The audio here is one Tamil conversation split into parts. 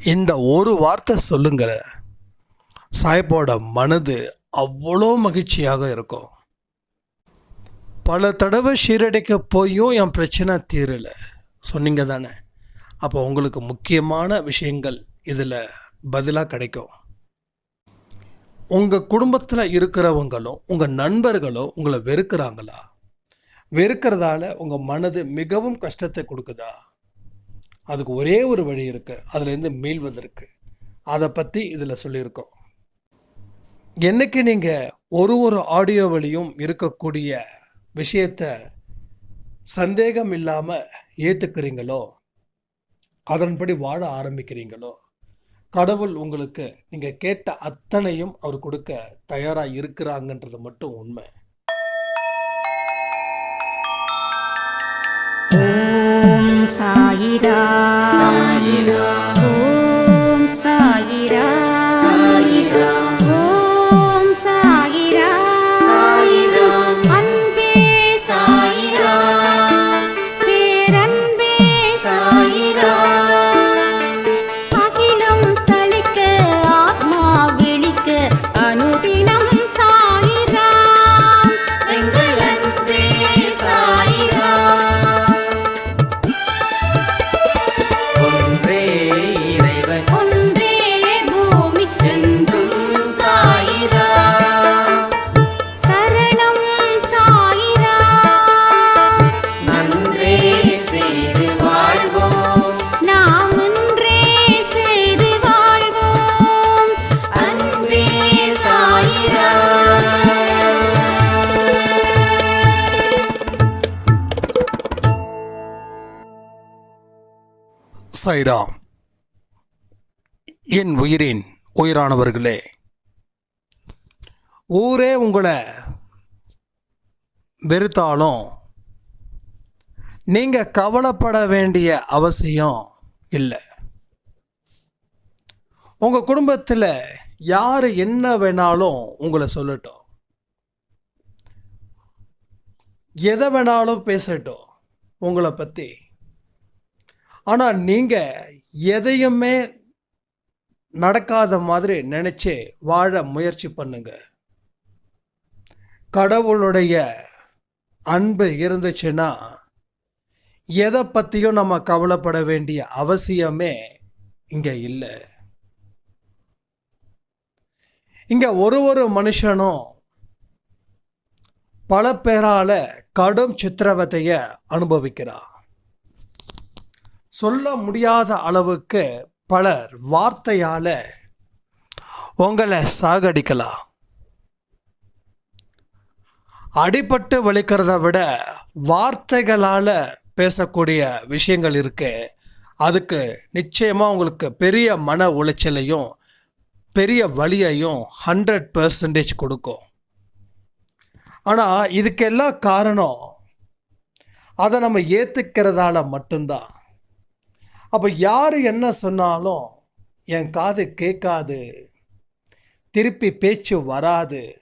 இந்த ஒரு வார்த்தை சொல்லுங்க சாய்பாவோட மனது அவ்வளோ மகிழ்ச்சியாக இருக்கும். பல தடவை சீரடைக்க போயும் என் பிரச்சனை தீரலை. சொன்னீங்க தானே. அப்போ உங்களுக்கு முக்கியமான விஷயங்கள் இதில் பதிலாக கிடைக்கும். உங்கள் குடும்பத்தில் இருக்கிறவங்களும் உங்கள் நண்பர்களும் உங்களை வெறுக்கிறாங்களா? வெறுக்கிறதால உங்கள் மனது மிகவும் கஷ்டத்தை கொடுக்குதா? அதுக்கு ஒரே ஒரு வழி இருக்குது அதுலேருந்து மீள்வதற்கு அதை பற்றி இதில் சொல்லியிருக்கோம். என்னைக்கு நீங்கள் ஒரு ஒரு ஆடியோ வழியும் இருக்கக்கூடிய விஷயத்தை சந்தேகம் இல்லாமல் ஏற்றுக்கிறீங்களோ அதன்படி வாழ ஆரம்பிக்கிறீங்களோ கடவுள் உங்களுக்கு நீங்கள் கேட்ட அத்தனையும் அவர் கொடுக்க தயாராக இருக்கிறாங்கன்றது மட்டும் உண்மை. ஓம் சாயிரா சாய்ரா என் உயிரின் உயிரானவர்களே ஊரே உங்களை வெறுத்தாலும் நீங்கள் கவலைப்பட வேண்டிய அவசியம் இல்லை. உங்கள் குடும்பத்தில் யார் என்ன வேணாலும் உங்களை சொல்லட்டும். எதை வேணாலும் பேசட்டும் உங்களை பற்றி ஆனால் நீங்கள் எதையுமே நடக்காத மாதிரி நினச்சி வாழ முயற்சி பண்ணுங்க. கடவுளுடைய அன்பு இருந்துச்சுன்னா எதை பற்றியும் நம்ம கவலைப்பட வேண்டிய அவசியமே இங்கே இல்லை. இங்கே ஒரு ஒரு மனுஷனும் பல பேரால் கடும் சித்திரவதையை அனுபவிக்கிறான் சொல்ல முடியாத அளவுக்கு பலர் வார்த்தையால் உங்களை சாகடிக்கலாம். அடிபட்டு வலிக்கிறத விட வார்த்தைகளால் பேசக்கூடிய விஷயங்கள் இருக்கு. அதுக்கு நிச்சயமாக உங்களுக்கு பெரிய மன உளைச்சலையும் பெரிய வலியையும் ஹண்ட்ரட் பர்சன்டேஜ் கொடுக்கும். ஆனால் இதுக்கெல்லாம் காரணம் அதை நம்ம ஏற்றுக்கிறதால மட்டும்தான். அப்போ யார் என்ன சொன்னாலும் என் காது கேட்காது. திருப்பி பேச்சு வராது.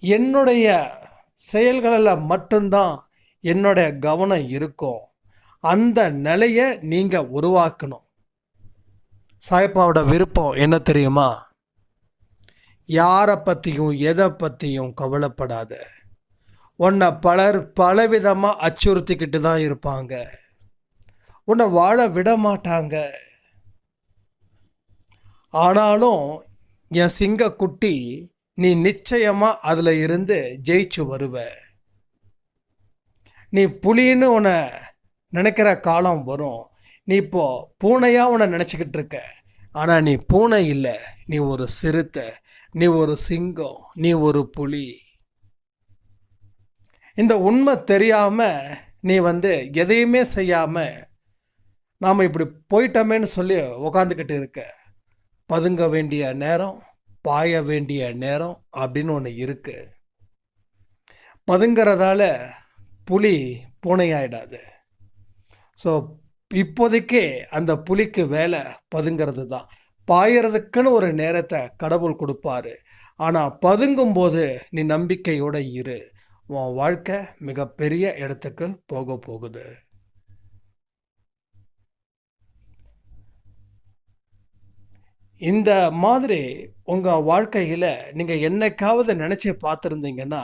என்னுடைய செயல்களில் மட்டும்தான் என்னுடைய கவனம் இருக்கும். அந்த நிலையை நீங்கள் உருவாக்கணும். சாய்ப்பாவோட விருப்பம் என்ன தெரியுமா? யாரை பற்றியும் எதை பற்றியும் கவலைப்படாத. உன்னை பலர் பலவிதமாக அச்சுறுத்திக்கிட்டு தான் இருப்பாங்க. உன்னை வாழ விட மாட்டாங்க ஆனாலும் என் சிங்கக்குட்டி நீ நிச்சயமாக அதில் இருந்து ஜெயிச்சு வருவ. நீ புலின்னு உன்னை நினைக்கிற காலம் வரும். நீ இப்போ பூனையாக உன்னை நினச்சிக்கிட்டு இருக்க. ஆனால் நீ பூனை இல்லை. நீ ஒரு சிறுத்தை நீ ஒரு சிங்கம் நீ ஒரு புலி. இந்த உண்மை தெரியாமல் நீ வந்து எதையுமே செய்யாமல் நாம் இப்படி போயிட்டோமேன்னு சொல்லி உக்காந்துக்கிட்டு இருக்க. பதுங்க வேண்டிய நேரம் பாய வேண்டிய நேரம் அப்படின்னு ஒன்று இருக்குது பதுங்கிறதால புலி பூனையாயிடாது. ஸோ இப்போதைக்கே அந்த புலிக்கு வேலை பதுங்கிறது தான். பாயறதுக்குன்னு ஒரு நேரத்தை கடவுள் கொடுப்பாரு. ஆனால் பதுங்கும்போது நீ நம்பிக்கையோடு இரு. உன் வாழ்க்கை மிகப்பெரிய இடத்துக்கு போக போகுது. இந்த மாதிரி உங்கள் வாழ்க்கையில் நீங்கள் என்னைக்காவது நினச்சி பார்த்துருந்தீங்கன்னா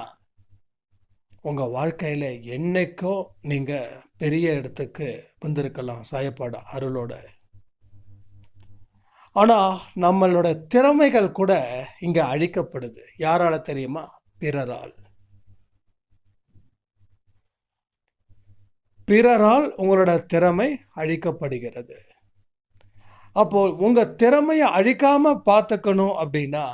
உங்கள் வாழ்க்கையில் என்னைக்கோ நீங்கள் பெரிய இடத்துக்கு வந்திருக்கலாம் சாயப்பாடு அருளோட. ஆனால் நம்மளோட திறமைகள் கூட இங்கே அழிக்கப்படுது. யாரால தெரியுமா? பிறரால். பிறரால் உங்களோட திறமை அழிக்கப்படுகிறது. அப்போது உங்கள் திறமையை அழிக்காமல் பார்த்துக்கணும் அப்படின்னா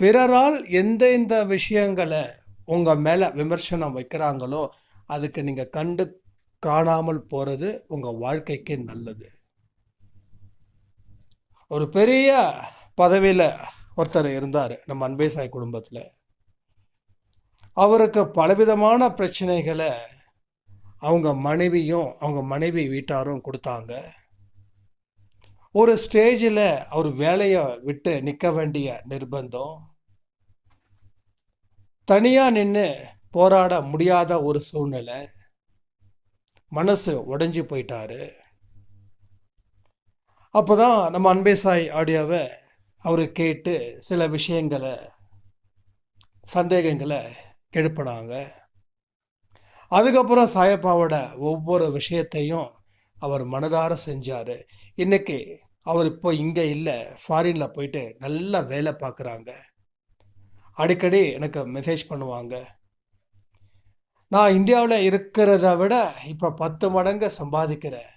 பிறரால் எந்த எந்த விஷயங்களை உங்கள் மேலே விமர்சனம் வைக்கிறாங்களோ அதுக்கு நீங்கள் கண்டு காணாமல் போகிறது உங்கள் வாழ்க்கைக்கு நல்லது. ஒரு பெரிய பதவியில் ஒருத்தர் இருந்தார் நம்ம அன்பேசாய் குடும்பத்தில். அவருக்கு பலவிதமான பிரச்சனைகளை அவங்க மனைவியும் அவங்க மனைவி வீட்டாரும் கொடுத்தாங்க. ஒரு ஸ்டேஜில் அவர் வேலையை விட்டு நிற்க வேண்டிய நிர்பந்தம். தனியாக நின்று போராட முடியாத ஒரு சூழ்நிலை. மனசு உடைஞ்சு போயிட்டாரு. அப்போ தான் நம்ம அன்பே சாய் ஆடியோவை அவர் கேட்டு சில விஷயங்களை சந்தேகங்களை எழுப்பினாங்க அதுக்கப்புறம் சாயப்பாவோட ஒவ்வொரு விஷயத்தையும் அவர் மனதார செஞ்சார். இன்றைக்கி அவர் இப்போ இங்கே இல்லை ஃபாரினில் போயிட்டு நல்லா வேலை பார்க்குறாங்க. அடிக்கடி எனக்கு மெசேஜ் பண்ணுவாங்க. நான் இந்தியாவில் இருக்கிறத விட இப்போ பத்து மடங்கு சம்பாதிக்கிறேன்.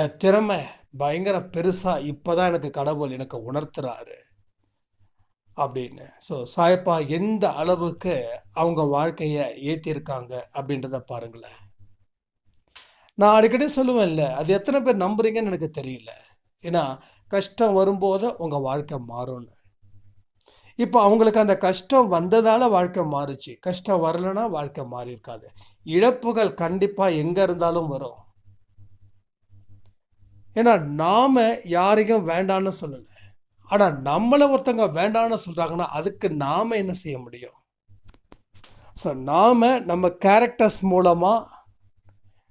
என் திறமை பயங்கர பெருசாக இப்போ தான் எனக்கு கடவுள் எனக்கு உணர்த்துறாரு. அப்படின்னு. ஸோ சாயப்பா எந்த அளவுக்கு அவங்க வாழ்க்கையை ஏற்றிருக்காங்க அப்படின்றத பாருங்களேன். நான் அடிக்கடி சொல்லுவேன்ல அது எத்தனை பேர் நம்புறீங்கன்னு எனக்கு தெரியல. ஏன்னா கஷ்டம் வரும்போது உங்கள் வாழ்க்கை மாறும்னு. இப்போ அவங்களுக்கு அந்த கஷ்டம் வந்ததால் வாழ்க்கை மாறுச்சு. கஷ்டம் வரலைன்னா வாழ்க்கை மாறி இருக்காது இழப்புகள் கண்டிப்பாக எங்கே இருந்தாலும் வரும். ஏன்னா நாம் யாரையும் வேண்டான்னு சொல்லலை. ஆனால் நம்மளை ஒருத்தங்க வேண்டான்னு சொல்கிறாங்கன்னா அதுக்கு நாம் என்ன செய்ய முடியும்? ஸோ நாம் நம்ம கேரக்டர்ஸ் மூலமாக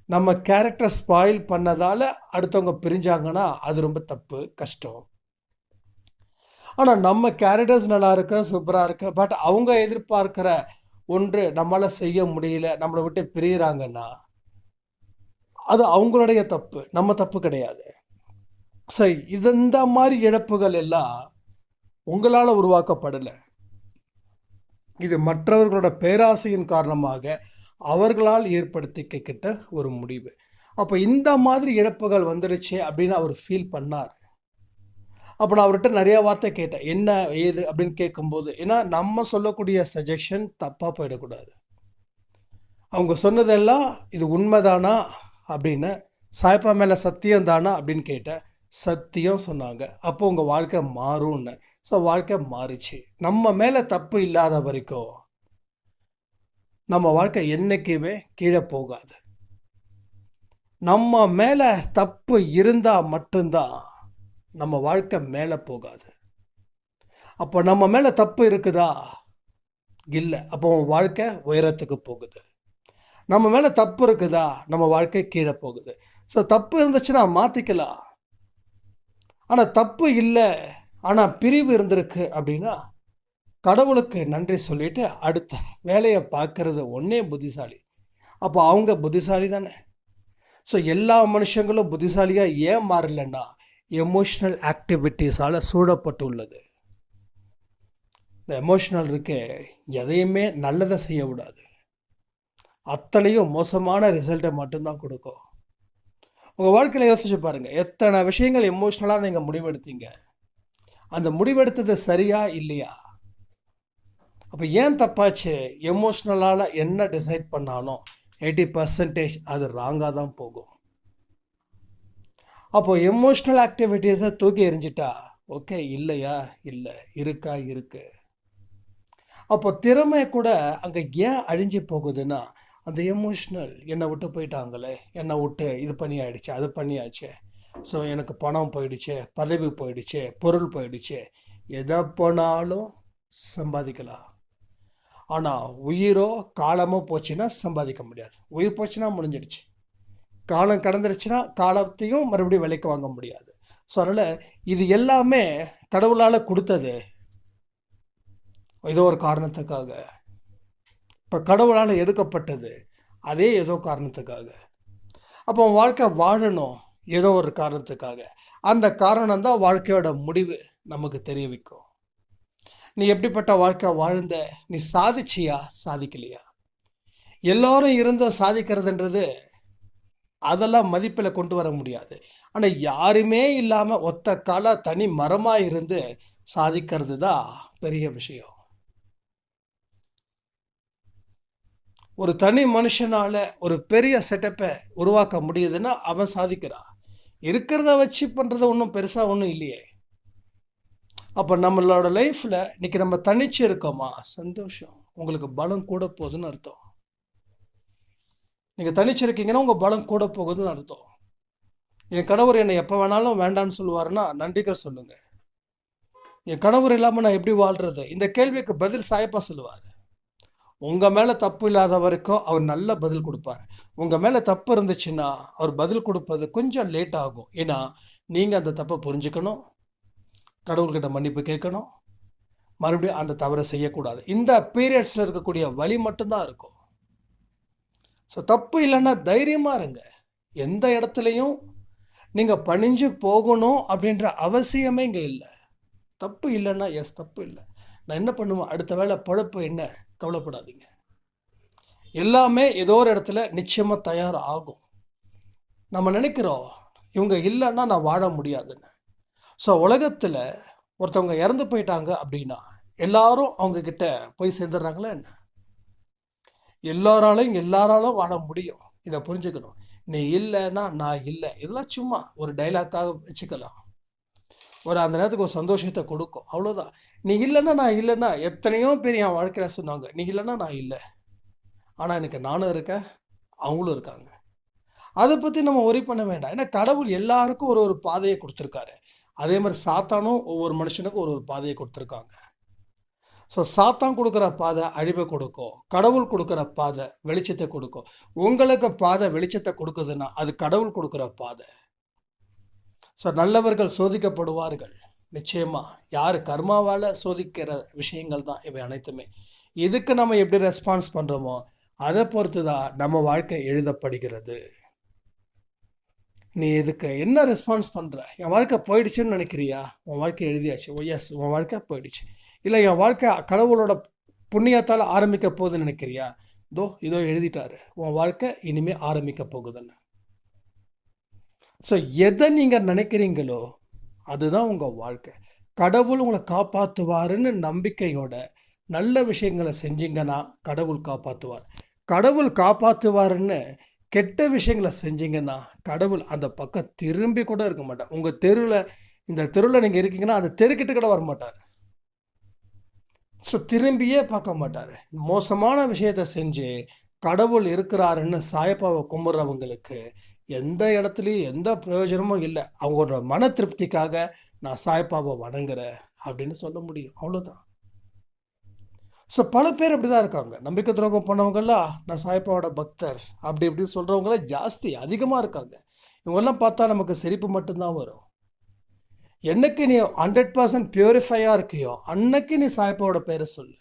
நம்ம கேரக்டர் ஸ்பாயில் பண்ணதால் அடுத்தவங்க பிரிஞ்சாங்கன்னா அது ரொம்ப தப்பு கஷ்டம். ஆனால் நம்ம கேரக்டர்ஸ் நல்லா இருக்கு சூப்பராக இருக்கு பட் அவங்க எதிர்பார்க்கிற ஒன்று நம்மளால் செய்ய முடியல நம்மளை விட்டு பிரியிறாங்கன்னா அது அவங்களுடைய தப்பு நம்ம தப்பு கிடையாது. சரி இது இந்த மாதிரி இழப்புகள் எல்லாம் உங்களால் உருவாக்கப்படலை. இது மற்றவர்களோட பேராசையின் காரணமாக அவர்களால் ஏற்படுத்திக்கிட்ட ஒரு முடிவு. அப்போ இந்த மாதிரி இழப்புகள் வந்துடுச்சு அப்படின்னு அவர் ஃபீல் பண்ணார். அப்போ நான் அவர்கிட்ட நிறைய வார்த்தை கேட்டேன். என்ன ஏது அப்படின்னு கேட்கும்போது ஏன்னா நம்ம சொல்லக்கூடிய சஜஷன் தப்பாக போயிடக்கூடாது. அவங்க சொன்னதெல்லாம் இது உண்மைதானா அப்படின்னு சாய்ப்பா மேலே சத்தியம் தானா அப்படின்னு கேட்டேன். சத்தியம் சொன்னாங்க. அப்போ உங்கள் வாழ்க்கை மாறும்னு. ஸோ வாழ்க்கை மாறிச்சு. நம்ம மேலே தப்பு இல்லாத வரைக்கும் நம்ம வாழ்க்கை என்றைக்குமே கீழே போகாது. நம்ம மேலே தப்பு இருந்தால் மட்டும்தான் நம்ம வாழ்க்கை மேலே போகாது. அப்போ நம்ம மேலே தப்பு இருக்குதா? இல்லை. அப்போ உன் வாழ்க்கை உயரத்துக்கு போகுது. நம்ம மேலே தப்பு இருக்குதா? நம்ம வாழ்க்கை கீழே போகுது. ஸோ தப்பு இருந்துச்சுன்னா மாற்றிக்கலாம் ஆனால் தப்பு இல்லை. ஆனால் பிரிவு இருந்திருக்கு அப்படின்னா கடவுளுக்கு நன்றி சொல்லிட்டு அடுத்த வேலையை பார்க்கறது ஒன்றே புத்திசாலி. அப்போ அவங்க புத்திசாலி தானே. ஸோ எல்லா மனுஷங்களும் புத்திசாலியாக ஏன் மாறலைன்னா எமோஷ்னல் ஆக்டிவிட்டீஸால் சூழப்பட்டு உள்ளது இந்த எமோஷ்னல் இருக்கே எதையுமே நல்லதை செய்ய விடாது அத்தனையும் மோசமான ரிசல்ட்டை மட்டும்தான் கொடுக்கும். உங்கள் வாழ்க்கையில் யோசிச்சு பாருங்கள் எத்தனை விஷயங்கள் எமோஷ்னலாக நீங்கள் முடிவெடுத்தீங்க? அந்த முடிவெடுத்தது சரியா இல்லையா? அப்போ ஏன் தப்பாச்சு? எமோஷ்னலால் என்ன டிசைட் பண்ணாலும் எயிட்டி பர்சன்டேஜ் அது ராங்காக தான் போகும். அப்போ எமோஷ்னல் ஆக்டிவிட்டீஸை தூக்கி எறிஞ்சிட்டா? ஓகே இல்லையா? இல்லை இருக்கா? இருக்கு. அப்போ திறமை கூட அங்கே ஏன் அழிஞ்சு போகுதுன்னா அந்த எமோஷ்னல் என்னை விட்டு போயிட்டாங்களே என்னை விட்டு இது பண்ணி ஆயிடுச்சு அது பண்ணியாச்சு. ஸோ எனக்கு பணம் போயிடுச்சு பதவி போயிடுச்சு பொருள் போயிடுச்சு. எதை போனாலும் சம்பாதிக்கலாம். ஆனால் உயிரோ காலமோ போச்சுன்னா சம்பாதிக்க முடியாது. உயிர் போச்சுன்னா முடிஞ்சிடுச்சு. காலம் கடந்துருச்சுன்னா காலத்தையும் மறுபடியும் விலைக்கு வாங்க முடியாது. ஸோ அதனால் இது எல்லாமே கடவுளால் கொடுத்தது ஏதோ ஒரு காரணத்துக்காக. இப்போ கடவுளால் எடுக்கப்பட்டது அதே ஏதோ காரணத்துக்காக. அப்போ வாழ்க்கை வாழணும் ஏதோ ஒரு காரணத்துக்காக. அந்த காரணம் தான் வாழ்க்கையோட முடிவு நமக்கு தெரிய வைக்கும் நீ எப்படிப்பட்ட வாழ்க்கை வாழ்ந்த? நீ சாதிச்சியா? சாதிக்கலையா? எல்லோரும் இருந்தும் சாதிக்கிறதுன்றது அதெல்லாம் மதிப்பில் கொண்டு வர முடியாது. ஆனால் யாருமே இல்லாமல் ஒத்த கால தனி மரமாக இருந்து சாதிக்கிறது தான் பெரிய விஷயம். ஒரு தனி மனுஷனால ஒரு பெரிய செட்டப்பை உருவாக்க முடியுதுன்னா அவன் சாதிக்கிறான். இருக்கிறத வச்சு பண்ணுறது ஒன்றும் பெருசாக ஒன்றும் இல்லையே. அப்போ நம்மளோட லைஃப்பில் இன்னைக்கு நம்ம தனிச்சு இருக்கோமா? சந்தோஷம். உங்களுக்கு பலம் கூட போகுதுன்னு அர்த்தம். நீங்கள் தனிச்சு இருக்கீங்கன்னா உங்கள் பலம் கூட போகுதுன்னு அர்த்தம். என் கணவர் என்னை எப்போ வேணாலும் வேண்டான்னு சொல்லுவாருன்னா நன்றிகள் சொல்லுங்கள் என் கணவர் இல்லாமல் நான் எப்படி வாழ்கிறது இந்த கேள்விக்கு பதில் சாயப்பா சொல்லுவார். உங்கள் மேலே தப்பு இல்லாத வரைக்கும் அவர் நல்ல பதில் கொடுப்பார். உங்கள் மேலே தப்பு இருந்துச்சுன்னா அவர் பதில் கொடுப்பது கொஞ்சம் லேட் ஆகும். ஏன்னா நீங்கள் அந்த தப்பை புரிஞ்சுக்கணும். கடவுள்கிட்ட மன்னிப்பு கேட்கணும். மறுபடியும் அந்த தவறை செய்யக்கூடாது. இந்த பீரியட்ஸில் இருக்கக்கூடிய வழி மட்டும்தான் இருக்கும். ஸோ தப்பு இல்லைன்னா தைரியமாக இருங்க. எந்த இடத்துலையும் நீங்கள் பணிஞ்சு போகணும் அப்படின்ற அவசியமே இங்கே இல்லை. தப்பு இல்லைன்னா எஸ் தப்பு இல்லை. நான் என்ன பண்ணுவேன்? அடுத்த வேளை பழப்பு என்ன? கவலைப்படாதீங்க. எல்லாமே ஏதோ ஒரு இடத்துல நிச்சயமாக தயார் ஆகும் நம்ம நினைக்கிறோம் இவங்க இல்லைன்னா நான் வாழ முடியாதுன்னு. ஸோ உலகத்தில் ஒருத்தவங்க இறந்து போயிட்டாங்க அப்படின்னா எல்லாரும் அவங்கக்கிட்ட போய் சேர்ந்துடுறாங்களா என்ன? எல்லாராலையும் எல்லாராலும் வாழ முடியும். இதை புரிஞ்சுக்கணும். நீ இல்லைன்னா நான் இல்லை. இதெல்லாம் சும்மா ஒரு டைலாக்காக வச்சுக்கலாம். ஒரு அந்த நேரத்துக்கு ஒரு சந்தோஷத்தை கொடுக்கும். அவ்வளோதான் நீ இல்லைன்னா நான் இல்லைன்னா எத்தனையோ பேர் என் வாழ்க்கையில் சொன்னாங்க நீ இல்லைன்னா நான் இல்லை. ஆனால் எனக்கு நானும் இருக்கேன் அவங்களும் இருக்காங்க. அதை பற்றி நம்ம ஒரி பண்ண வேண்டாம். ஏன்னா கடவுள் எல்லாருக்கும் ஒரு ஒரு பாதையை கொடுத்துருக்காரு. அதே மாதிரி சாத்தானும் ஒவ்வொரு மனுஷனுக்கும் ஒரு ஒரு பாதையை கொடுத்துருக்காங்க. ஸோ சாத்தான் கொடுக்குற பாதை அழிவை கொடுக்கும். கடவுள் கொடுக்குற பாதை வெளிச்சத்தை கொடுக்கும். உங்களுக்கு பாதை வெளிச்சத்தை கொடுக்குதுன்னா அது கடவுள் கொடுக்குற பாதை. ஸோ நல்லவர்கள் சோதிக்கப்படுவார்கள். நிச்சயமாக யார் கர்மாவால் சோதிக்கிற விஷயங்கள் தான் இவை அனைத்துமே. இதுக்கு நம்ம எப்படி ரெஸ்பான்ஸ் பண்ணுறோமோ அதை பொறுத்து தான் நம்ம வாழ்க்கை எழுதப்படுகிறது. நீ இதுக்கு என்ன ரெஸ்பான்ஸ் பண்ணுற என் வாழ்க்கை போயிடுச்சுன்னு நினைக்கிறியா? உன் வாழ்க்கை எழுதியாச்சு. ஓ எஸ் உன் வாழ்க்கை போயிடுச்சு. இல்லை என் வாழ்க்கை கடவுளோட புண்ணியத்தால் ஆரம்பிக்க போகுதுன்னு நினைக்கிறியா? இதோ இதோ எழுதிட்டாரு. உன் வாழ்க்கை இனிமேல் ஆரம்பிக்க போகுதுன்னு. ஸோ எதை நீங்கள் நினைக்கிறீங்களோ அதுதான் உங்கள் வாழ்க்கை. கடவுள் உங்களை காப்பாற்றுவாருன்னு நம்பிக்கையோட நல்ல விஷயங்களை செஞ்சீங்கன்னா கடவுள் காப்பாற்றுவார் கடவுள் காப்பாற்றுவாருன்னு கெட்ட விஷயங்களை செஞ்சீங்கன்னா கடவுள் அந்த பக்கம் திரும்பி கூட இருக்க மாட்டார். உங்கள் தெருவில் இந்த தெருவில் நீங்கள் இருக்கீங்கன்னா அந்த தெருக்கிட்ட கூட வர மாட்டார் ஸோ திரும்பியே பார்க்க மாட்டார். மோசமான விஷயத்தை செஞ்சு கடவுள் இருக்கிறாருன்னு சாயப்பாவை கும்பிட்றவங்களுக்கு எந்த இடத்துலையும் எந்த பிரயோஜனமும் இல்லை. அவங்களோட மன திருப்திக்காக நான் சாய்பாபா வணங்குறேன் அப்படின்னு சொல்ல முடியும். அவ்வளோதான் ஸோ பல பேர் அப்படி தான் இருக்காங்க. நம்பிக்கை துரோகம் பண்ணவங்கெல்லாம் நான் சாயப்பாவோட பக்தர் அப்படி இப்படி சொல்கிறவங்களாம் ஜாஸ்தி அதிகமாக இருக்காங்க. இவங்கெல்லாம் பார்த்தா நமக்கு சிரிப்பு மட்டும்தான் வரும். என்னைக்கு நீ ஹண்ட்ரட் பர்சன்ட் பியூரிஃபையாக இருக்கியோ அன்னைக்கு நீ சாயப்பாவோட பேரை சொல்லு.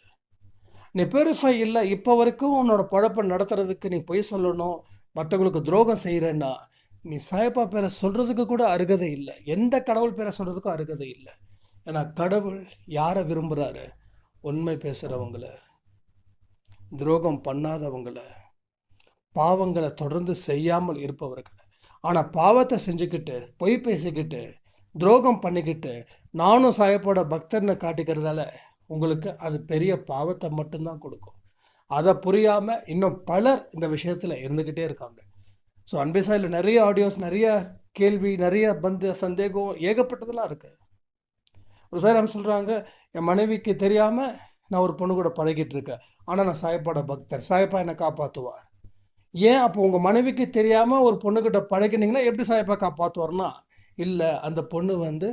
நீ பியூரிஃபை இல்லை இப்போ வரைக்கும் உன்னோட பழப்பை நடத்துறதுக்கு நீ பொய் சொல்லணும் மற்றவங்களுக்கு துரோகம் செய்கிறேன்னா நீ சாயப்பா பேரை சொல்கிறதுக்கு கூட அருகதை இல்லை. எந்த கடவுள் பேரை சொல்கிறதுக்கும் அருகதை இல்லை. ஏன்னா கடவுள் யாரை விரும்புகிறாரு உண்மை பேசுகிறவங்கள துரோகம் பண்ணாதவங்கள பாவங்களை தொடர்ந்து செய்யாமல் இருப்பவர்களை. ஆனால் பாவத்தை செஞ்சுக்கிட்டு பொய் பேசிக்கிட்டு துரோகம் பண்ணிக்கிட்டு நானும் சாயப்போட பக்தர்னை காட்டிக்கிறதால உங்களுக்கு அது பெரிய பாவத்தை மட்டும்தான் கொடுக்கும். அதை புரியாமல் இன்னும் பலர் இந்த விஷயத்தில் இருந்துக்கிட்டே இருக்காங்க. ஸோ அன்பேசாயில் நிறைய ஆடியோஸ் நிறைய கேள்வி நிறைய பந்த சந்தேகம் ஏகப்பட்டதெல்லாம் இருக்குது ஒரு சார் நம்ம சொல்கிறாங்க என் மனைவிக்கு தெரியாமல் நான் ஒரு பொண்ணு கூட பழகிட்டு இருக்கேன். ஆனால் நான் சாயப்பாட பக்தர். சாயப்பா என்னை காப்பாற்றுவார் ஏன்? அப்போ உங்கள் மனைவிக்கு தெரியாமல் ஒரு பொண்ணுக்கிட்ட பழகினீங்கன்னா எப்படி சாயப்பா காப்பாற்றுவார்னா இல்லை அந்த பொண்ணு வந்து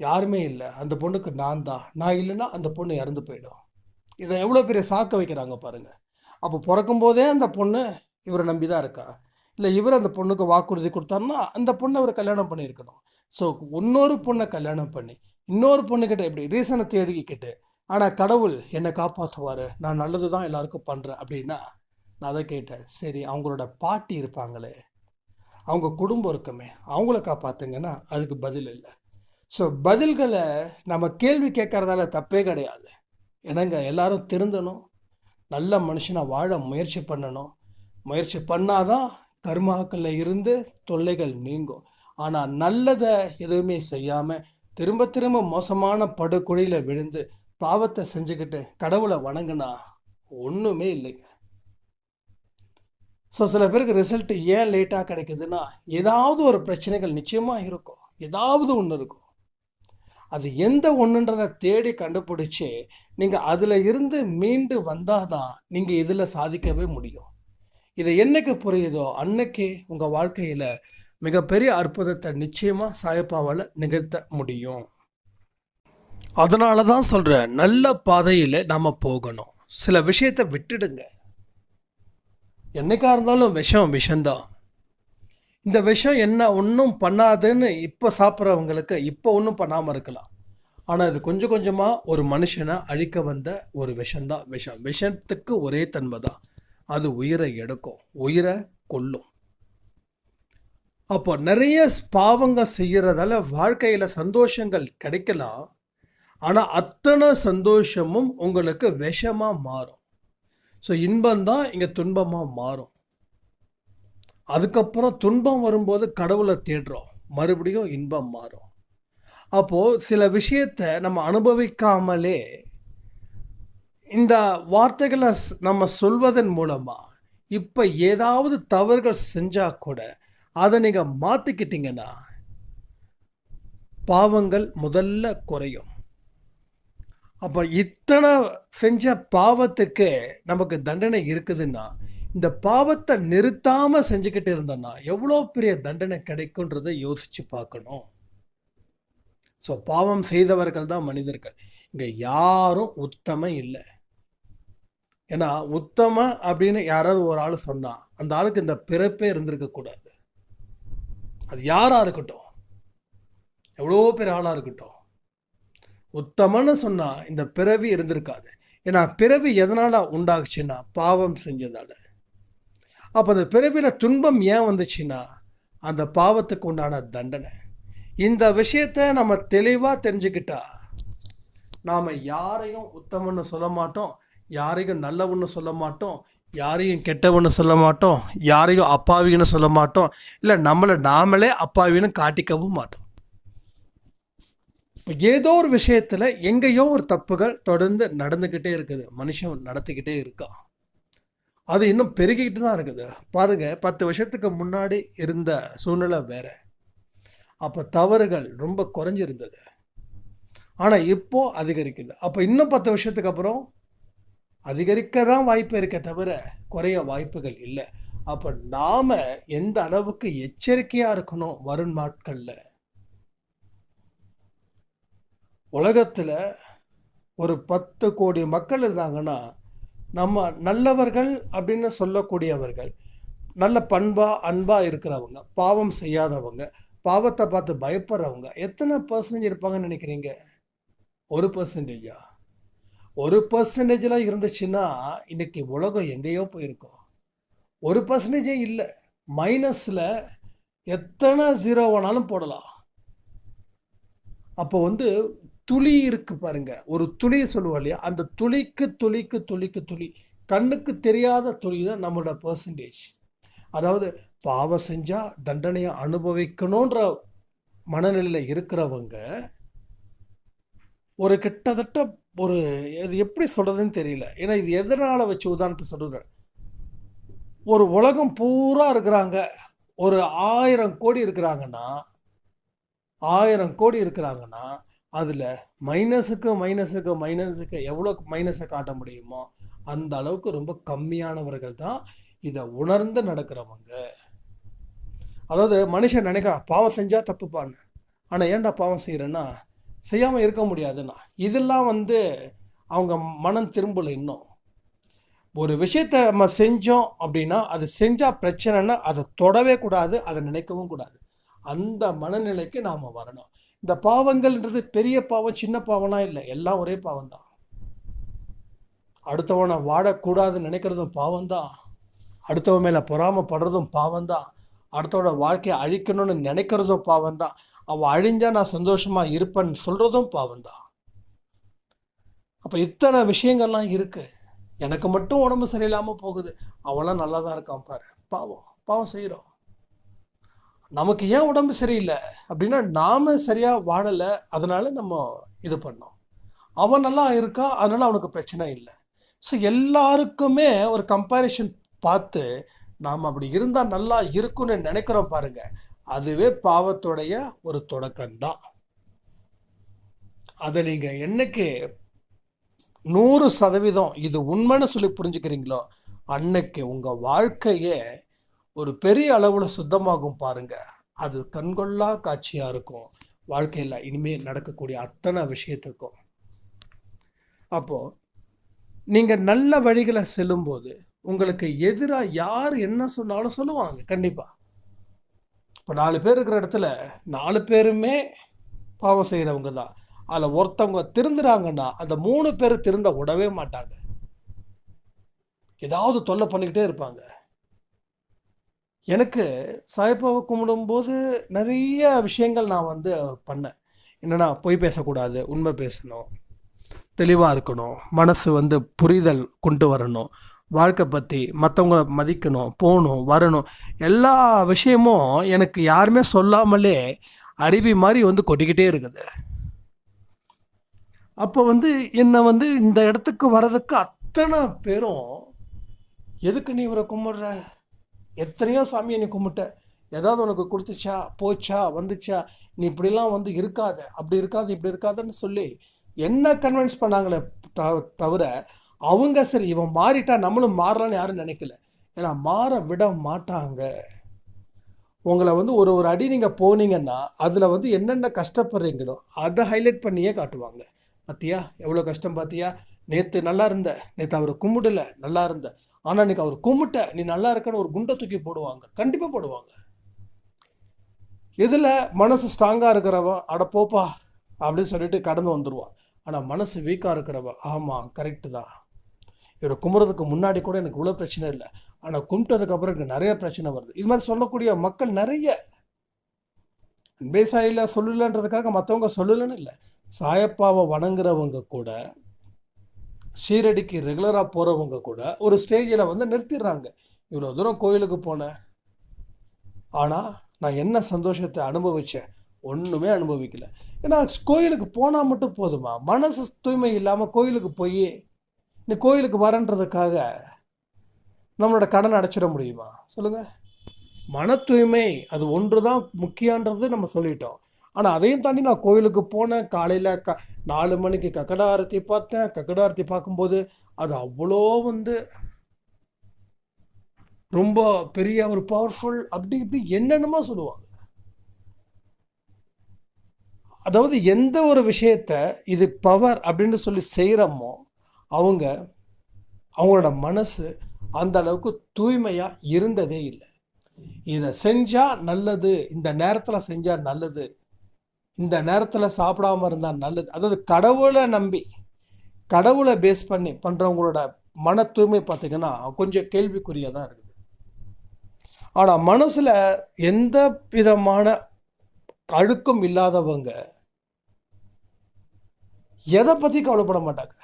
யாருமே இல்லை. அந்த பொண்ணுக்கு நான் தான். நான் இல்லைன்னா அந்த பொண்ணு இறந்து போயிடும். இதை எவ்வளோ பெரிய சாக்க வைக்கிறாங்க பாருங்கள் அப்போ பிறக்கும் போதே அந்த பொண்ணு இவரை நம்பி தான் இருக்கா? இல்லை இவர் அந்த பொண்ணுக்கு வாக்குறுதி கொடுத்தாருன்னா அந்த பொண்ணை அவர் கல்யாணம் பண்ணியிருக்கணும். ஸோ இன்னொரு பொண்ணை கல்யாணம் பண்ணி இன்னொரு பொண்ணுக்கிட்ட இப்படி ரீசனை தேடிக்கிட்டு ஆனால் கடவுள் என்னை காப்பாற்றுவார் நான் நல்லது தான் எல்லாருக்கும் பண்ணுறேன் அப்படின்னா நான் அதை கேட்டேன் சரி அவங்களோட பாட்டி இருப்பாங்களே. அவங்க குடும்பம் இருக்குமே அவங்கள காப்பாற்றுங்கன்னா அதுக்கு பதில் இல்லை. ஸோ பதில்களை நம்ம கேள்வி கேட்கறதால தப்பே கிடையாது. எனங்க எல்லாரும் திருந்தணும்? நல்ல மனுஷனாக வாழ முயற்சி பண்ணணும். முயற்சி பண்ணாதான் கர்மாக்களில் இருந்து தொல்லைகள் நீங்கும். ஆனால் நல்லதை எதுவுமே செய்யாமல் திரும்ப திரும்ப மோசமான படுகுழியில் விழுந்து பாவத்தை செஞ்சுக்கிட்டு கடவுளை வணங்கினா ஒன்றுமே இல்லைங்க. ஸோ சில பேருக்கு ரிசல்ட் ஏன் லேட்டாக கிடைக்குதுன்னா ஏதாவது ஒரு பிரச்சனைகள் நிச்சயமாக இருக்கும். ஏதாவது ஒன்று இருக்கும். அது எந்த ஒன்றுன்றதை தேடி கண்டுபிடிச்சி நீங்கள் அதில் இருந்து மீண்டு வந்தால் தான் நீங்கள் இதில் சாதிக்கவே முடியும். இதை என்னைக்கு புரியுதோ அன்னைக்கு உங்கள் வாழ்க்கையில் மிகப்பெரிய அற்புதத்தை நிச்சயமாக சாயப்பாவால் நிகழ்த்த முடியும். அதனால தான் சொல்கிறேன் நல்ல பாதையில் நாம் போகணும். சில விஷயத்தை விட்டுடுங்க. என்னைக்காக இருந்தாலும் விஷம் விஷம்தான். இந்த விஷம் என்ன ஒன்றும் பண்ணாதுன்னு இப்போ சாப்பிட்றவங்களுக்கு இப்போ ஒன்றும் பண்ணாமல் இருக்கலாம். ஆனால் இது கொஞ்சம் கொஞ்சமாக ஒரு மனுஷனை அழிக்க வந்த ஒரு விஷம்தான் விஷம். விஷத்துக்கு ஒரே தன்மை தான் அது உயிரை எடுக்கும். உயிரை கொல்லும். அப்போ நிறைய பாவங்க செய்கிறதால வாழ்க்கையில் சந்தோஷங்கள் கிடைக்கலாம். ஆனால் அத்தனை சந்தோஷமும் உங்களுக்கு விஷமாக மாறும். ஸோ இன்பம்தான் இங்கே துன்பமாக மாறும். அதுக்கப்புறம் துன்பம் வரும்போது கடவுளை தேடுறோம். மறுபடியும் இன்பம் மாறும். அப்போது சில விஷயத்தை நம்ம அனுபவிக்காமலே இந்த வார்த்தைகளை நம்ம சொல்வதன் மூலமாக இப்போ ஏதாவது தவறுகள் செஞ்சால் கூட அதை நீங்கள் மாற்றிக்கிட்டீங்கன்னா பாவங்கள் முதல்ல குறையும். அப்போ இத்தனை செஞ்ச பாவத்துக்கு நமக்கு தண்டனை இருக்குதுன்னா இந்த பாவத்தை நிறுத்தாமல் செஞ்சுக்கிட்டு இருந்தோன்னா எவ்வளோ பெரிய தண்டனை கிடைக்குன்றதை யோசித்து பார்க்கணும். ஸோ பாவம் செய்தவர்கள் தான் மனிதர்கள். இங்கே யாரும் உத்தமம் இல்லை. ஏன்னா உத்தம அப்படின்னு யாராவது ஒரு ஆள் சொன்னால் அந்த ஆளுக்கு இந்த பிறப்பே இருந்திருக்கக்கூடாது. அது யாராக இருக்கட்டும்? எவ்வளோ பெரிய ஆளாக இருக்கட்டும்? உத்தமன்னு சொன்னால் இந்த பிறவி இருந்திருக்காது. ஏன்னா பிறவி எதனால் உண்டாகுச்சுன்னா பாவம் செஞ்சதால். அப்போ அந்த பிறவியில் துன்பம் ஏன் வந்துச்சுன்னா அந்த பாவத்துக்கு உண்டான தண்டனை. இந்த விஷயத்தை நம்ம தெளிவாக தெரிஞ்சுக்கிட்டா நாம் யாரையும் உத்தமன்னு சொல்ல மாட்டோம் யாரையும் நல்லவன்னு சொல்ல மாட்டோம் யாரையும் கெட்டவன்னு சொல்ல மாட்டோம் யாரையும் அப்பாவின்னு சொல்ல மாட்டோம். இல்லை நம்மளை நாமளே அப்பாவின்னு காட்டிக்கவும் மாட்டோம். இப்போ ஏதோ ஒரு விஷயத்தில் எங்கேயோ ஒரு தப்புகள் தொடர்ந்து நடந்துக்கிட்டே இருக்குது. மனுஷன் நடத்திக்கிட்டே இருக்கான். அது இன்னும் பெருகிக்கிட்டு தான் இருக்குது. பாருங்க பத்து வருஷத்துக்கு முன்னாடி இருந்த சூழ்நிலை வேறு. அப்போ தவறுகள் ரொம்ப குறைஞ்சிருந்தது. ஆனால் இப்போது அதிகரிக்குது. அப்போ இன்னும் பத்து வருஷத்துக்கு அப்புறம் அதிகரிக்க தான் வாய்ப்பு இருக்க தவிர குறைய வாய்ப்புகள் இல்லை. அப்போ நாம் எந்த அளவுக்கு எச்சரிக்கையாக இருக்கணும் வரும் நாட்களில்? உலகத்தில் ஒரு பத்து கோடி மக்கள் இருந்தாங்கன்னா நம்ம நல்லவர்கள் அப்படின்னு சொல்லக்கூடியவர்கள் நல்ல பண்பாக அன்பாக இருக்கிறவங்க பாவம் செய்யாதவங்க பாவத்தை பார்த்து பயப்படுறவங்க எத்தனை பர்சன்டேஜ் இருப்பாங்கன்னு நினைக்கிறீங்க? ஒரு பர்சன்டேஜா ஒரு பர்சன்டேஜெலாம் இருந்துச்சுன்னா இன்றைக்கி உலகம் எங்கேயோ போயிருக்கோம் ஒரு பர்சன்டேஜே இல்லை. மைனஸில் எத்தனை ஜீரோ வேணாலும் போடலாம். அப்போ வந்து துளி இருக்குது பாருங்கள் ஒரு துளி சொல்லுவோம் இல்லையா? அந்த துளிக்கு துளிக்கு துளிக்கு துளி. கண்ணுக்கு தெரியாத துளி தான் நம்மளோட பர்சன்டேஜ் அதாவது பாவம் செஞ்சால் தண்டனையை அனுபவிக்கணுன்ற மனநிலையில் இருக்கிறவங்க ஒரு கிட்டத்தட்ட ஒரு இது எப்படி சொல்கிறதுன்னு தெரியல. ஏன்னா இது எதனால் வச்சு உதாரணத்தை சொல்கிறேன் ஒரு உலகம் பூரா இருக்கிறாங்க. ஒரு ஆயிரம் கோடி இருக்கிறாங்கன்னா ஆயிரம் கோடி இருக்கிறாங்கன்னா அதில் மைனஸுக்கு மைனஸுக்கு மைனஸுக்கு எவ்வளோ மைனஸை காட்ட முடியுமோ அந்த அளவுக்கு ரொம்ப கம்மியானவர்கள் தான் இதை உணர்ந்து நடக்கிறவங்க. அதாவது மனுஷன் நினைக்கிறான் பாவம் செஞ்சால் தப்புப்பான்னு ஆனால் ஏன்டா பாவம் செய்கிறேன்னா செய்யாமல் இருக்க முடியாதுன்னா இதெல்லாம் வந்து அவங்க மனம் திரும்பலை இன்னும். ஒரு விஷயத்தை நம்ம செஞ்சோம் அப்படின்னா அது செஞ்சால் பிரச்சனைன்னா அதை தொடவே கூடாது அதை நினைக்கவும் கூடாது. அந்த மனநிலைக்கு நாம் வரணும். இந்த பாவங்கள்ன்றது பெரிய பாவம் சின்ன பாவம்லாம் இல்லை. எல்லாம் ஒரே பாவம் தான் அடுத்தவனை வாழக்கூடாதுன்னு நினைக்கிறதும் பாவம்தான். அடுத்தவன் மேலே பொறாமப்படுறதும் பாவம்தான். அடுத்தவனோட வாழ்க்கையை அழிக்கணும்னு நினைக்கிறதும் பாவம்தான். அவள் அழிஞ்சால் நான் சந்தோஷமாக இருப்பேன்னு சொல்கிறதும் பாவம்தான். அப்போ இத்தனை விஷயங்கள்லாம் இருக்குது எனக்கு மட்டும் உடம்பு சரியில்லாமல் போகுது. அவெல்லாம் நல்லா தான் இருக்கான் பாரு. பாவம் பாவம் செய்கிறோம் நமக்கு ஏன் உடம்பு சரியில்லை? அப்படின்னா நாம் சரியாக வாழலை அதனால நம்ம இது பண்ணோம். அவன் நல்லா இருக்கா? அதனால் அவனுக்கு பிரச்சனை இல்லை. ஸோ எல்லாருக்குமே ஒரு கம்பேரிஷன் பார்த்து நாம் அப்படி இருந்தால் நல்லா இருக்கும்னு நினைக்கிறோம் பாருங்க. அதுவே பாவத்துடைய ஒரு தொடக்கம்தான். அதை நீங்கள் என்னைக்கு நூறு சதவீதம் இது உண்மைன்னு சொல்லி புரிஞ்சுக்கிறீங்களோ அன்னைக்கு உங்கள் வாழ்க்கையே ஒரு பெரிய அளவில் சுத்தமாகும் பாருங்க. அது கண்கொள்ளா காட்சியாக இருக்கும். வாழ்க்கையில் இனிமேல் நடக்கக்கூடிய அத்தனை விஷயத்துக்கும். அப்போது நீங்கள் நல்ல வழிகளை செல்லும்போது உங்களுக்கு எதிராக யார் என்ன சொன்னாலும் சொல்லுவாங்க கண்டிப்பாக இப்போ நாலு பேர் இருக்கிற இடத்துல நாலு பேருமே பாவம் செய்கிறவங்க தான். அதில் ஒருத்தவங்க திருந்துறாங்கன்னா அந்த மூணு பேர் திருந்த விடவே மாட்டாங்க. ஏதாவது தொல்லை பண்ணிக்கிட்டே இருப்பாங்க. எனக்கு சாய்பாவை கும்பிடும்போது நிறைய விஷயங்கள் நான் வந்து பண்ணேன். என்னென்னா பொய் பேசக்கூடாது உண்மை பேசணும் தெளிவாக இருக்கணும் மனசு வந்து புரிதல் கொண்டு வரணும். வாழ்க்கை பற்றி மற்றவங்கள மதிக்கணும் போகணும் வரணும் எல்லா விஷயமும் எனக்கு யாருமே சொல்லாமலே அருவி மாதிரி வந்து கொட்டிக்கிட்டே இருக்குது. அப்போ வந்து என்னை வந்து இந்த இடத்துக்கு வர்றதுக்கு அத்தனை பேரும் எதுக்கு நீ இவரை கும்பிடுற? எத்தனையோ சாமியை நீ கும்பிட்ட. ஏதாவது உனக்கு கொடுத்துச்சா? போச்சா? வந்துச்சா? நீ இப்படிலாம் வந்து இருக்காது. அப்படி இருக்காது இப்படி இருக்காதுன்னு சொல்லி என்ன கன்வின்ஸ் பண்ணாங்களே த தவிர அவங்க சரி இவன் மாறிட்டா நம்மளும் மாறலான்னு யாரும் நினைக்கல. ஏன்னா மாற விட மாட்டாங்க. உங்களை வந்து ஒரு ஒரு அடி நீங்கள் போனீங்கன்னா அதில் வந்து என்னென்ன கஷ்டப்படுறீங்களோ அதை ஹைலைட் பண்ணியே காட்டுவாங்க. பார்த்தியா எவ்வளோ கஷ்டம் பார்த்தியா நேற்று நல்லா இருந்த நேற்று அவர் கும்பிடல நல்லா இருந்த. ஆனால் இன்னைக்கு அவர் கும்பிட்ட நீ நல்லா இருக்கன்னு ஒரு குண்டை தூக்கி போடுவாங்க. கண்டிப்பாக போடுவாங்க. இதில் மனசு ஸ்ட்ராங்காக இருக்கிறவன் அட போப்பா அப்படின்னு சொல்லிட்டு கடந்து வந்துடுவான் ஆனால் மனசு வீக்காக இருக்கிறவன் ஆமாம் கரெக்டு தான். இவரை கும்புறதுக்கு முன்னாடி கூட எனக்கு இவ்வளோ பிரச்சனை இல்லை. ஆனால் கும்பிட்டதுக்கப்புறம் எனக்கு நிறைய பிரச்சனை வருது. இது மாதிரி சொல்லக்கூடிய மக்கள் நிறைய. பேசாயில் சொல்லலன்றதுக்காக மற்றவங்க சொல்லலன்னு இல்லை. சாயப்பாவை வணங்குறவங்க கூட ஷீரடிக்கு ரெகுலராக போகிறவங்க கூட ஒரு ஸ்டேஜில் வந்து நிறுத்திடுறாங்க. இவ்வளோ தூரம் கோயிலுக்கு போனேன் ஆனால் நான் என்ன சந்தோஷத்தை அனுபவித்தேன் ஒன்றுமே அனுபவிக்கலை. ஏன்னா கோயிலுக்கு போனால் மட்டும் போதுமா? மனசு தூய்மை இல்லாமல் கோயிலுக்கு போய் இந்த கோயிலுக்கு வரன்றதுக்காக நம்மளோட கடன் அடைச்சிட முடியுமா? சொல்லுங்கள் மன தூய்மை அது ஒன்று தான் முக்கியன்றது நம்ம சொல்லிட்டோம். ஆனால் அதையும் தாண்டி நான் கோயிலுக்கு போனேன். காலையில் க நாலு மணிக்கு கக்கட ஆரத்தி பார்த்தேன். கக்கட ஆரத்தி பார்க்கும்போது அது அவ்வளோ வந்து ரொம்ப பெரிய ஒரு பவர்ஃபுல் அப்படி இப்படி என்னென்னமோ சொல்லுவாங்க. அதாவது எந்த ஒரு விஷயத்த இது பவர் அப்படின்னு சொல்லி செய்கிறோமோ அவங்க அவங்களோட மனசு அந்த அளவுக்கு தூய்மையாக இருந்ததே இல்லை. இதை செஞ்சால் நல்லது இந்த நேரத்தில் செஞ்சால் நல்லது இந்த நேரத்தில் சாப்பிடாம இருந்தால் நல்லது. அதாவது கடவுளை நம்பி கடவுளை பேஸ் பண்ணி பண்ணுறவங்களோட மன தூய்மை பார்த்திங்கன்னா கொஞ்சம் கேள்விக்குறியாக தான் இருக்குது. ஆனால் மனசில் எந்த விதமான அழுக்கும் இல்லாதவங்க எதை பற்றி கவலைப்பட மாட்டாங்க.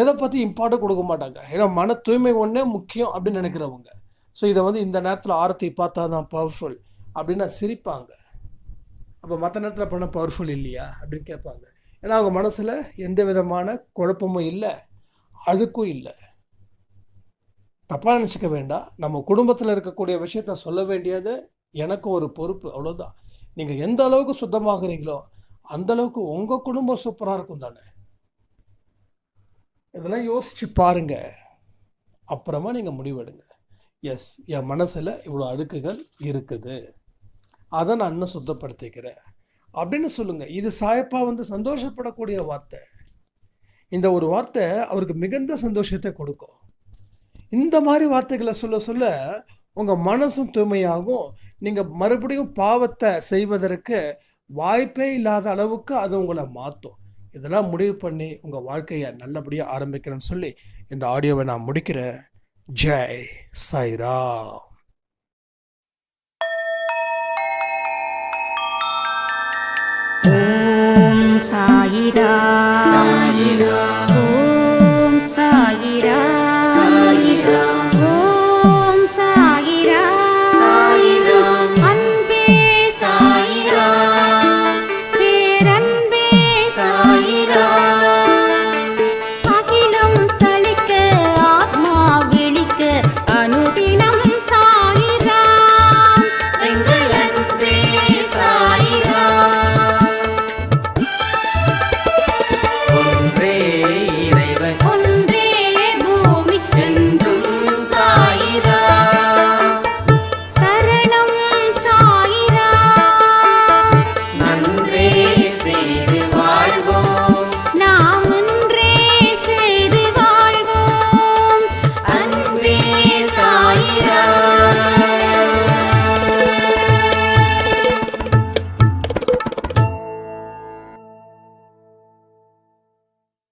எதை பற்றி இம்பார்ட்டன் கொடுக்க மாட்டாங்க. ஏன்னா மன தூய்மை ஒன்றே முக்கியம் அப்படின்னு நினைக்கிறவங்க. ஸோ இதை வந்து இந்த நேரத்தில் ஆரத்தி பார்த்தா தான் பவர்ஃபுல் அப்படின்னா சிரிப்பாங்க. அப்போ மற்ற நேரத்தில் பண்ண பவர்ஃபுல் இல்லையா அப்படின்னு கேட்பாங்க. ஏன்னா அவங்க மனசில் எந்த விதமான குழப்பமும் இல்லை அழுக்கும் இல்லை. தப்பாக நினச்சிக்க வேண்டாம். நம்ம குடும்பத்தில் இருக்கக்கூடிய விஷயத்த சொல்ல வேண்டியது எனக்கு ஒரு பொறுப்பு அவ்வளோதான் நீங்கள் எந்த அளவுக்கு சுத்தமாகறீங்களோ அந்த அளவுக்கு உங்கள் குடும்பம் சூப்பராக இருக்கும் தானே. இதெல்லாம் யோசித்து பாருங்கள் அப்புறமா நீங்கள் முடிவெடுங்க. எஸ் என் மனசில் இவ்வளோ அழுக்குகள் இருக்குது. அதை நான் இன்னும் சுத்தப்படுத்திக்கிறேன். அப்படின்னு சொல்லுங்கள் இது சாயப்பா வந்து சந்தோஷப்படக்கூடிய வார்த்தை. இந்த ஒரு வார்த்தை அவருக்கு மிகுந்த சந்தோஷத்தை கொடுக்கும். இந்த மாதிரி வார்த்தைகளை சொல்ல சொல்ல உங்கள் மனசும் தூய்மையாகும். நீங்கள் மறுபடியும் பாவத்தை செய்வதற்கு வாய்ப்பே இல்லாத அளவுக்கு அது உங்களை மாற்றும் இதெல்லாம் முடிவு பண்ணி உங்கள் வாழ்க்கையை நல்லபடியாக ஆரம்பிக்கிறேன்னு சொல்லி இந்த ஆடியோவை நான் முடிக்கிறேன். ஜெய் சாய்ரா ஓம் சாயிரா சாயிரா ஓம் சாயிரா சாயிரா